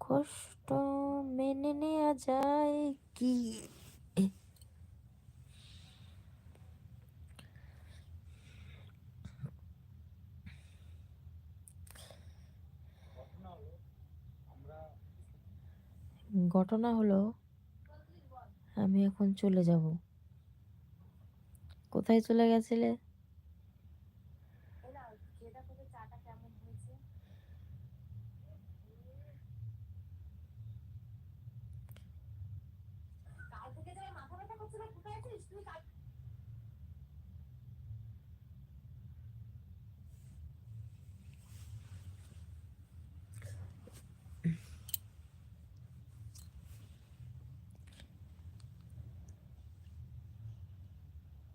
কষ্ট মেনে নেওয়া যায় কি? ঘটনা হলো আমি এখন চলে যাব। কোথায় চলে গেছিলে?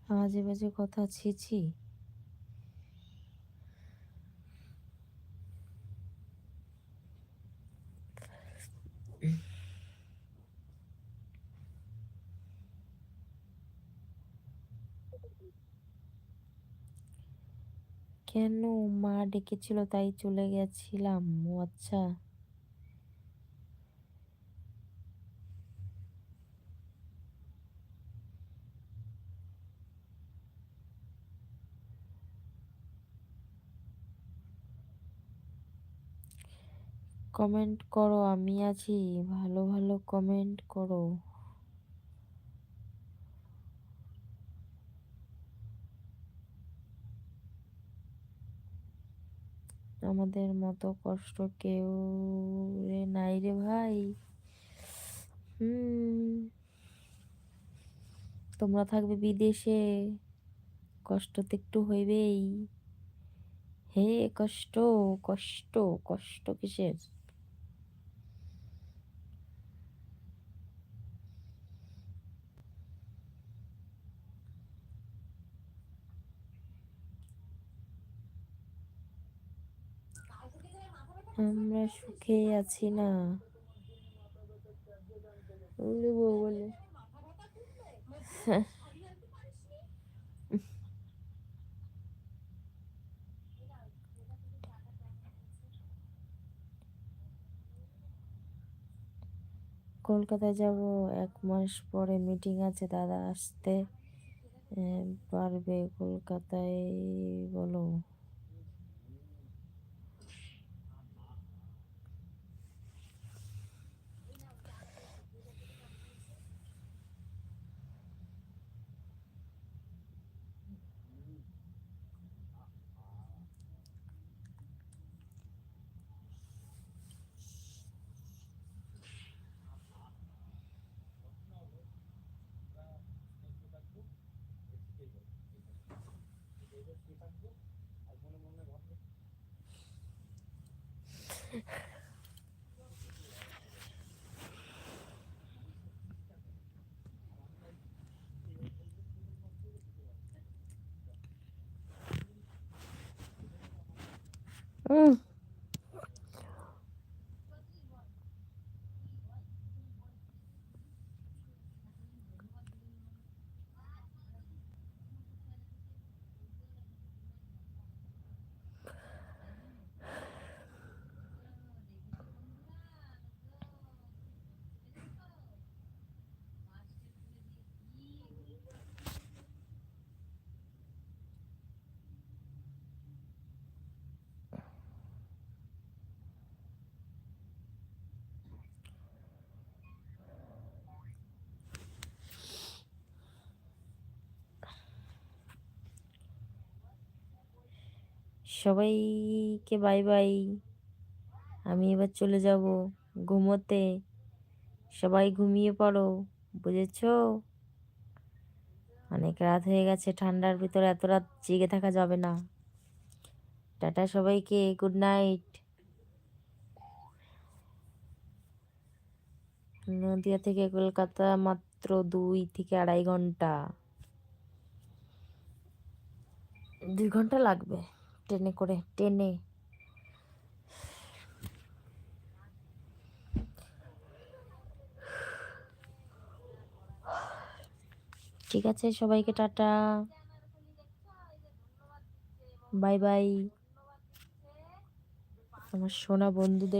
আজে বাজে কথা ছিছি কেন মা ডেকেছিল তাই চলে গেছিলাম? ও আচ্ছা। কমেন্ট করো, আমি আছি। ভালো ভালো কমেন্ট করো। আমাদের মতো কষ্ট কেউ রে নাই রে ভাই। হুম। তোমরা থাকবে বিদেশে, কষ্ট তো একটু হইবেই। হে কষ্ট কষ্ট কষ্ট কিসের? আমরা সুখে আছি না? বলে কলকাতায় যাব, এক মাস পরে মিটিং আছে, দাদা আসতে। পারবে কলকাতায়, বলো। 응. সবাইকে বাই বাই। আমি এবার চলে যাব ঘুমোতে। সবাই ঘুমিয়ে পড়ো, বুঝেছ? অনেক রাত হয়ে গেছে, ঠান্ডার ভিতরে এত রাত জেগে থাকা যাবে না। টাটা সবাইকে গুড নাইট নদিয়া থেকে কলকাতা মাত্র দুই থেকে আড়াই ঘণ্টা। দুই ঘণ্টা লাগবে। ট্রেনে করে টেনে। ঠিক আছে সবাইকে টাটা। Bye bye. আমার সোনা বন্ধুদের